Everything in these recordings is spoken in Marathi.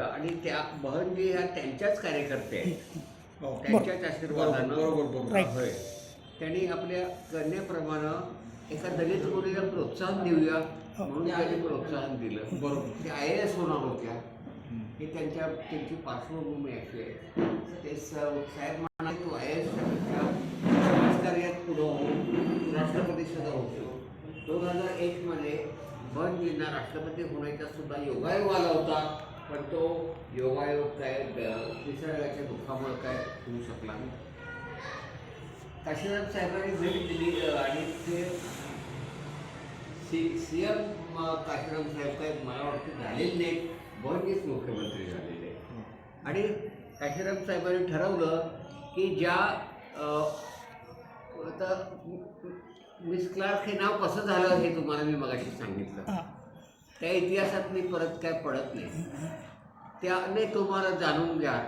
आणि त्या बहनजी ह्या त्यांच्याच कार्यकर्ते आहेत. हो. त्यांच्याच आशीर्वादानं बरोबर, बरोबर. Right. होय. त्यांनी आपल्या करण्याप्रमाणे एका दलित मुलीला प्रोत्साहन देऊया म्हणून त्यांनी प्रोत्साहन दिलं. बरोबर. ते आय ए एस होणार होत्या. हे त्यांच्या त्यांची पार्श्वभूमी अशी आहे. ते साहेब म्हणाले तू आय ए एसच्या समाजकार्यात पुढं हो. राष्ट्रपती सुद्धा होतो दोन हजार एकमध्ये बहनजींना राष्ट्रपती होण्याचा सुद्धा योगायोग आला होता. पण तो योगायोग काय निसर्गाच्या दुःखामुळे काय होऊ शकला नाही. काशीनाथ साहेबांनी भेट दिली आणि ते सी सी एम काशीराम साहेब काय मला वाटतं झालेले नाहीत. बहनजीच मुख्यमंत्री झालेले. आणि काशीराम साहेबांनी ठरवलं की ज्या आता मिस क्लार्क हे नाव कसं झालं हे तुम्हाला मी मगाशी सांगितलं. त्या इतिहासात मी परत काय पडत नाही. त्याने तुम्हाला जाणून घ्या.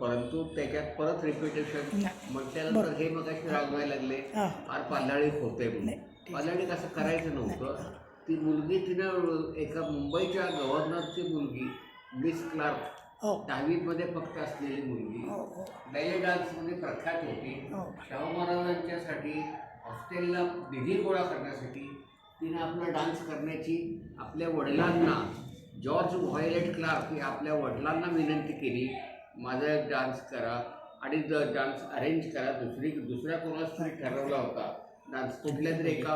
परंतु त्याच्यात परत रिपिटेशन. म्हटल्यानंतर हे मगाशी रागवायला लागले. हां. फार पाल्हाळी होते म्हणून. पाल्हाळी असं करायचं नव्हतं. ती मुलगी तिनं एका मुंबईच्या गव्हर्नरची मुलगी मिस क्लार्क. हो. दहावीमध्ये फक्त असलेली मुलगी. हो हो. बॅले डान्समध्ये प्रख्यात होती. हो. शाहू महाराजांच्यासाठी हॉस्टेलला निधी गोळा करण्यासाठी तिने आपला डान्स करण्याची आपल्या वडिलांना जॉर्ज व्हायलेट क्लार्क हे आपल्या वडिलांना विनंती केली माझा एक डान्स करा आणि डान्स अरेंज करा. दुसरी दुसऱ्या कोणाच तरी ठरवला होता. डान्स कुठल्या तरी एका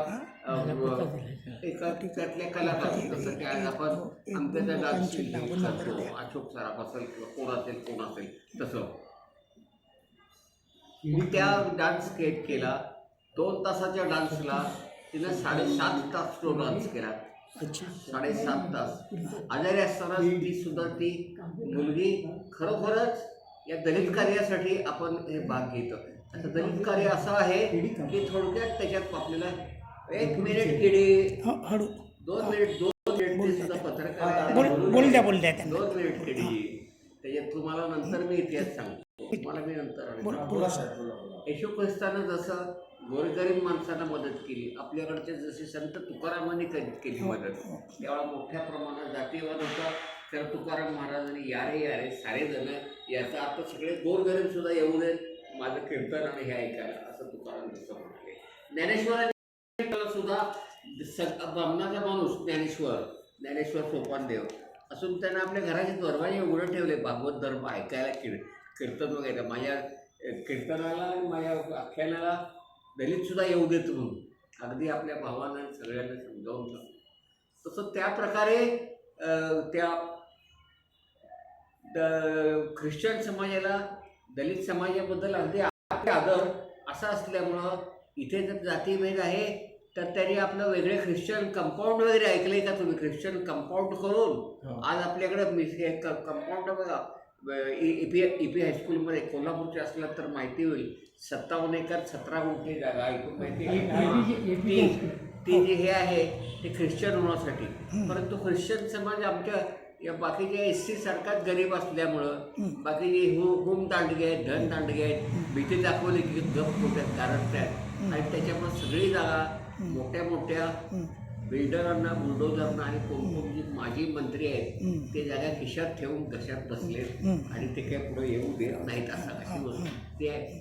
एका त्यातल्या कलाकार जसं की आज आपण आमच्या डान्स करतो. अशोक सराफ असेल किंवा कोण असेल कोण असेल तसं. मग त्या डान्स के केला. दोन तासाच्या डान्सला तिनं साडेसात तास तो डान्स केला. साडेसात तास. आजारी असताना ती सुद्धा ती मुलगी खरोखरच या दलित कार्यासाठी आपण हे भाग घेतो. आता दलित कार्य असं आहे की थोडक्यात त्याच्यात आपल्याला एक मिनिट किडी दोन मिनिट दोन मिनिट सुद्धा पत्रकार दोन मिनिट किडी. त्याच्यात तुम्हाला नंतर मी इतिहास सांगतो. तुम्हाला मी नंतर बोल. आणि बोला सर येशू ख्रिस्तानं जसं गोरगरीब माणसांना मदत केली. आपल्याकडचे जसे संत तुकारामांनी केली केली मदत. त्यावेळा मोठ्या प्रमाणात जातीयवाद होता. तर तुकाराम महाराजांनी यारे यारे सारे जण याचा अर्थ सगळे गोरगरीब सुद्धा येऊ नयेत माझं कीर्तन आणि हे ऐकायला असं तुकाराम जसं म्हटले. ज्ञानेश्वरांनी सुद्धा. स- ब्राह्मणाचा माणूस ज्ञानेश्वर. ज्ञानेश्वर सोपानदेव. असून त्यांना आपल्या घराचे दरवाजे उघडे ठेवले. भागवत धर्म ऐकायला कीर कीर्तन वगैरे. माझ्या कीर्तनाला आणि माझ्या आख्यानाला दलित सुद्धा येऊ देत म्हणून. अगदी आपल्या भावांना सगळ्यांना समजावून सांगतो तसं त्या प्रकारे त्या द- ख्रिश्चन समाजाला दलित समाजाबद्दल अगदी आपले आदर असा असल्यामुळं इथे जर जातीभेद आहे तर त्यांनी आपलं वेगळे ख्रिश्चन कंपाऊंड वगैरे ऐकले का तुम्ही? ख्रिश्चन कंपाऊंड करून हो. आज आपल्याकडे मिस कंपाऊंड बघा ई पी ई पी हायस्कूलमध्ये कोल्हापूरचे असलं तर माहिती होईल. सत्तावन्न एकर सतरा गुंठे जागा ऐकून माहिती? आहे? ती ती जी हे आहे ते ख्रिश्चन होण्यासाठी. परंतु ख्रिश्चन समाज आमच्या या बाकीच्या एस सी सारखाच गरीब असल्यामुळं बाकीचे हु हुम दांडगे आहेत धन दांडगे आहेत भीती दाखवली की गप कुठ्यात कारण त्यात आणि त्याच्यामुळे सगळी जागा मोठ्या मोठ्या बिल्डरांना बुलडोजरना आणि कोण कोण जी माजी मंत्री आहेत ते जागा खिशात ठेवून कशात बसले. आणि ते काही पुढे येऊ देत नाहीत असं अशी वस्तू ते आहे.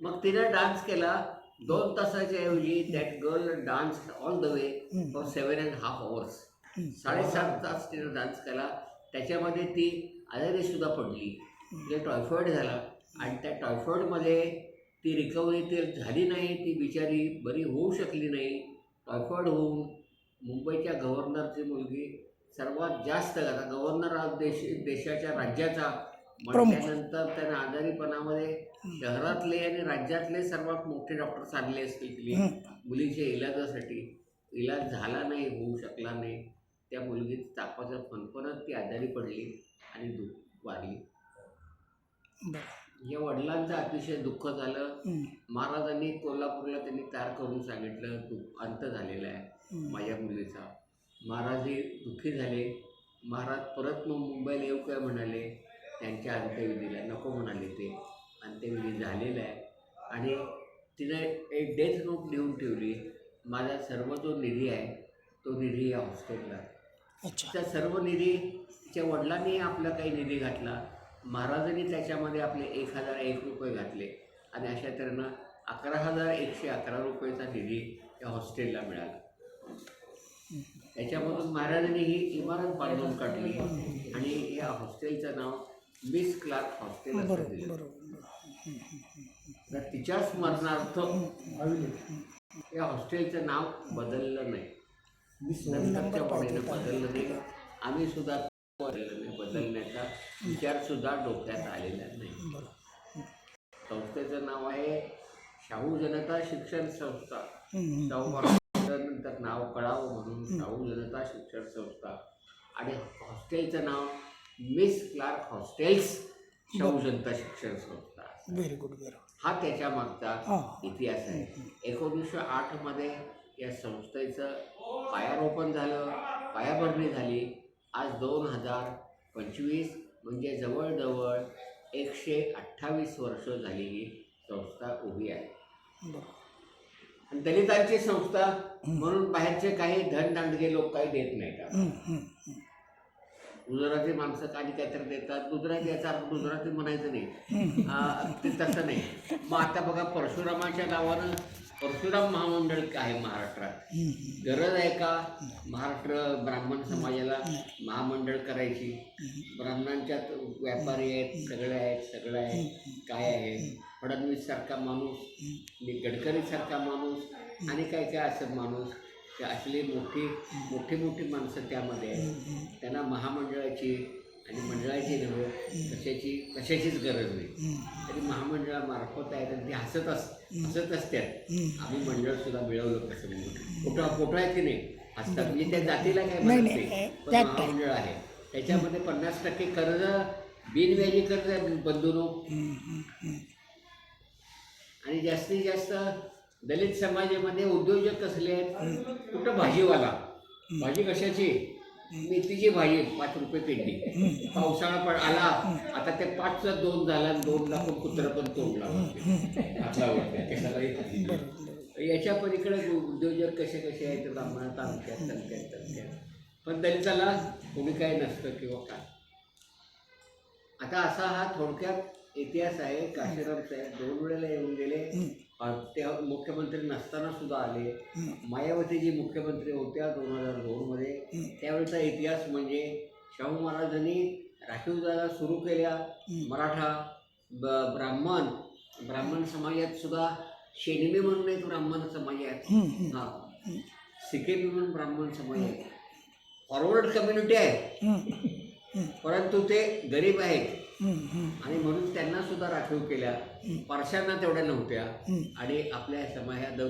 मग तिनं डान्स केला. दोन तासाच्या ऐवजी that girl dance all the way for seven and half hours. साडेसात तास तिनं डान्स केला. त्याच्यामध्ये ती आजारी सुद्धा पडली. तिला टायफॉईड झाला. आणि त्या टायफॉईडमध्ये ती रिकव्हरी ते झाली नाही. ती बिचारी बरी होऊ शकली नाही. टायफॉईड होऊन मुंबईच्या गव्हर्नरची मुलगी सर्वात जास्त आता गव्हर्नर हा देश देशाच्या राज्याचा. म्हटल्यानंतर त्यांना आजारीपणामध्ये शहरातले आणि राज्यातले सर्वात मोठे डॉक्टर्स आणले असतील तिने. मुलीच्या इलाजासाठी. इलाज झाला नाही होऊ शकला नाही. त्या मुलगी तापाचं फणफणत ती आजारी पडली आणि वारली बरं. या वडिलांचं अतिशय दुःख झालं. महाराजांनी कोल्हापूरला त्यांनी तार करून सांगितलं तू अंत झालेला आहे. माझ्या मुलीचा. महाराजही दुःखी झाले. महाराज परत मग मुंबईला येऊ काय म्हणाले? त्यांच्या अंत्यविधीला नको म्हणाले ते. अंत्यविधी झालेला आहे. आणि तिने एक डेथ नोट लिहून ठेवली. माझा सर्व जो निधी आहे तो निधी या हॉस्टेलला त्या सर्व निधी तिच्या वडिलांनी आपला काही निधी घातला. महाराजांनी त्याच्यामध्ये आपले एक हजार एक रुपये घातले आणि अशा तऱ्हेनं अकरा हजार एकशे अकरा रुपयेचा निधी या हॉस्टेलला मिळाला. त्याच्यामधून महाराजांनी ही इमारत बांधून काढली आणि या हॉस्टेलचं नाव मिस क्लार्क हॉस्टेल असं दिलं. तर तिच्या स्मरणार्थ या हॉस्टेलचं नाव बदललं नाही. बदललं नाही. आम्ही सुद्धा बदललं नाही. बदलण्याचा विचार सुद्धा डोक्यात आलेला नाही. संस्थेचं नाव आहे शाहू जनता शिक्षण संस्था. शाहू महाराजांनंतर नाव कळावं म्हणून शाहू जनता शिक्षण संस्था. आणि हॉस्टेलचं नाव मिस क्लार्क हॉस्टेल्स शाहू जनता शिक्षण संस्था. व्हेरी गुड हा त्याच्या मागचा. इतिहास आहे. एकोणीसशे आठमध्ये या संस्थेचं पायारोपण झालं. पायाभरणी झाली. आज दोन हजार पंचवीस म्हणजे जवळजवळ एकशे अठ्ठावीस वर्ष झाली ही संस्था उभी आहे. आणि दलितांची संस्था म्हणून बाहेरचे काही धनदांडगे लोक काही देत नाहीत हम्म, हम्म. गुजराती माणसं काही काहीतरी देतात गुजराती याचा अर्थ गुजराती म्हणायचं नाही. ते तसं नाही. मग आता बघा परशुरामाच्या नावानं परशुराम महामंडळ काय आहे महाराष्ट्रात गरज आहे का महाराष्ट्र ब्राह्मण समाजाला महामंडळ करायची? ब्राह्मणांच्यात व्यापारी आहेत सगळे आहेत सगळं आहे काय आहे? फडणवीस सारखा माणूस गडकरी सारखा माणूस आणि काय काय असं माणूस? ते असली मोठी मोठी मोठी माणसं त्यामध्ये आहेत. त्यांना महामंडळाची आणि मंडळाची नव्हे कशाची कशाचीच गरज नाही. तरी महामंडळामार्फत आहेत आणि ते हसत अस हसत असतात आम्ही मंडळ सुद्धा मिळवलं कसं म्हणून कुठं फोटो आहेत की नाही? हसतात. म्हणजे त्या जातीला काय म्हणत नाही, पण? महामंडळ आहे. त्याच्यामध्ये पन्नास टक्के कर्ज बिनव्याजी कर्ज आहे बंधूनो आणि जास्तीत जास्त दलित समाजामध्ये उद्योजक कसले आहेत? कुठं भाजीवाला? भाजी कशाची? मेथीची भाजी पाच रुपये पेंडी पावसाळा पण आला आता ते पाचचा दोन झाला दोन लाख कुत्र पण तोडला याच्या पलीकडे उद्योजक कसे कसे आहेत ब्राह्मण तालुक्यात तालुक्यात तालुक्यात पण दलिताला कोणी काय नसतं किंवा काय. आता असा हा थोडक्यात इतिहास आहे काशीराम साहेब दोन वेळेला येऊन गेले. अं, ते मुख्यमंत्री नसताना सुद्धा आले. मायावती जी मुख्यमंत्री होत्या दोन हजार दोनमध्ये त्यावेळेचा इतिहास म्हणजे शाहू महाराजांनी राखीव जागा सुरू केल्या. मराठा ब ब्राह्मण ब्राह्मण समाजात सुद्धा शेणवी म्हणून एक ब्राह्मण समाज आहे हा. सिकेबी म्हणून ब्राह्मण समाज आहे फॉरवर्ड कम्युनिटी आहे. परंतु ते गरीब आहेत. आणि म्हणून त्यांना सुद्धा राखीव केल्या. परशांना तेवढ्या नव्हत्या. आणि आपल्या समाजात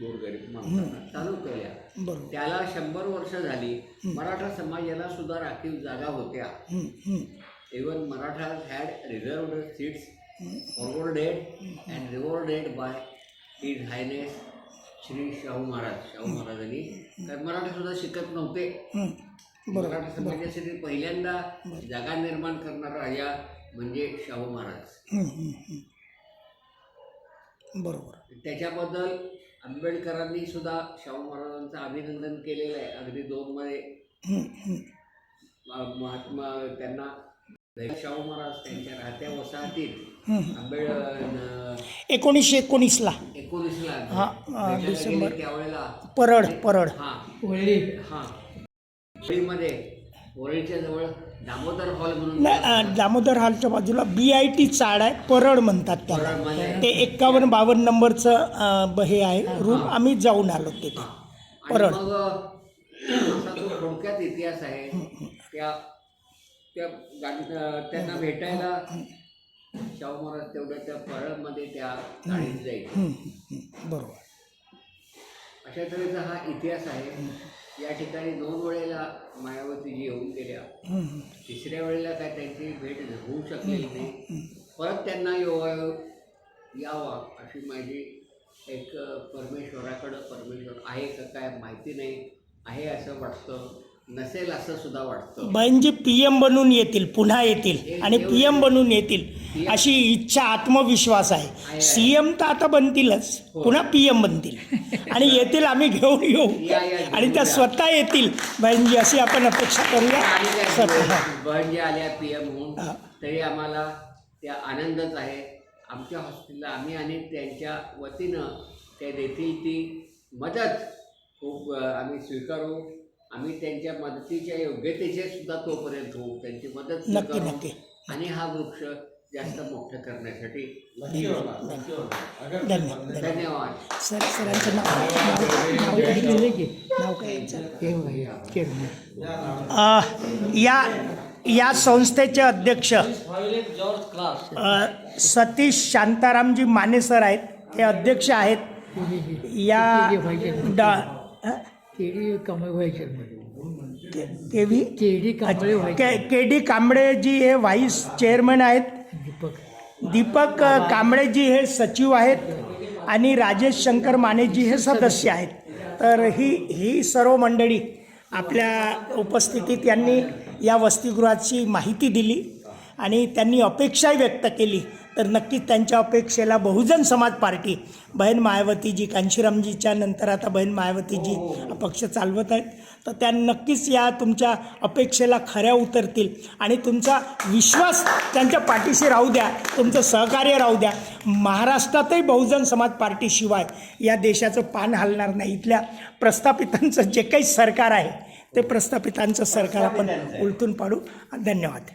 गोरगरीब माणसांना चालू केल्या. त्याला शंभर वर्ष झाली. मराठा समाजाला सुद्धा राखीव जागा होत्या. Even Maratha had reserved seats forwarded and rewarded by his highness Shri Shahu Maharaj Shahu महाराजांनी कारण मराठी सुद्धा शिकत नव्हते. मराठा समाजासाठी पहिल्यांदा जागा निर्माण करणारा राजा म्हणजे शाहू महाराज. हम्म, हम्म, हम्म. बरोबर. त्याच्याबद्दल आंबेडकरांनी सुद्धा शाहू महाराजांचं अभिनंदन केलेलं आहे. अगदी दोन मध्ये हम्म, हम्म. म- महात्मा त्यांना शाहू महाराज त्यांच्या राहत्या वसाहतीत हम्म. आंबेड न- एकोणीसशे एकोणीसला. एकोणीसला. डिसेंबर. त्यावेळेला परळ परळ. हा. हा. जवळ दामोदर हॉल म्हणून नाही, अं, दामोदर हॉलच्या बाजूला बी आय टी चाड आहे परळ म्हणतात त्याला. ते एक्कावन्न बावन्न नंबरचं हे आहे. रूम आम्ही जाऊन आलो तिथे. परळ. थोडक्यात इतिहास आहे त्या त्यांना भेटायला शाहू महाराज तेवढ्या त्या परळमध्ये त्या जाईल. बरोबर. अशा तऱ्हेचा हा इतिहास आहे. या ठिकाणी दोन वेळेला मायावतीजी येऊन गेल्या. तिसऱ्या वेळेला काय त्यांची भेट होऊ शकलेली नाही. परत त्यांना योगायोग यावा अशी माझी एक परमेश्वराकडं परमेश्वर आहे का काय माहिती नाही आहे असं वाटतं. नसेल असं सुद्धा वाटतं. बहिणजी पी एम बनून येतील पुन्हा येतील आणि पी एम बनून येतील अशी इच्छा आत्मविश्वास आहे. सी एम तर आता बनतीलच पुन्हा पी एम बनतील. आणि येतील आम्ही घेऊन येऊ. आणि त्या. स्वतः येतील. म्हणजे अशी आपण अपेक्षा करूया. स्वतः. बहन ज्या आल्या पी एम होऊन हा. तरी आम्हाला त्या आनंदच आहे. आमच्या हॉस्पिटलला आम्ही आणि त्यांच्या वतीनं ते देतील ती मदत खूप आम्ही स्वीकारू. आम्ही त्यांच्या मदतीच्या योग्यतेचे सुद्धा तोपर्यंत होऊ त्यांची मदत नक्की. नक्की. आणि हा वृक्ष जास्त मोठं करण्यासाठी धन्यवाद धन्यवाद धन्यवाद सर सरांचं नाव नाव नाव काय नाव काय यांचं? अ, या या संस्थेचे अध्यक्ष अ, सतीश शांतारामजी माने सर आहेत ते अध्यक्ष आहेत या डा अ? केडी कांबळे व्हायचे के- केवी केडी कांबळे व्हायचे के डी कांबळेजी हे व्हाईस चेअरमन आहेत. दीपक. दीपक कांबळेजी हे सचिव आहेत आणि राजेश शंकर मानेजी हे सदस्य आहेत. तर ही ही सर्व मंडळी आपल्या उपस्थितीत यांनी या वसतिगृहाची माहिती दिली आणि त्यांनी अपेक्षाही व्यक्त केली तर नक्कीच त्यांच्या अपेक्षेला बहुजन समाज पार्टी बहीण मायावतीजी कांशीरामजीच्या नंतर आता बहीण मायावतीजी पक्ष चालवत आहेत. तर त्या नक्कीच या तुमच्या अपेक्षेला खऱ्या उतरतील आणि तुमचा विश्वास त्यांच्या पाठीशी राहू द्या तुमचं सहकार्य राहू द्या. महाराष्ट्रातही बहुजन समाज पार्टीशिवाय या देशाचं पान हलणार नाही. इथल्या प्रस्थापितांचं जे काही सरकार आहे ते प्रस्थापितांचं सरकार आपण उलटून पाडू. धन्यवाद.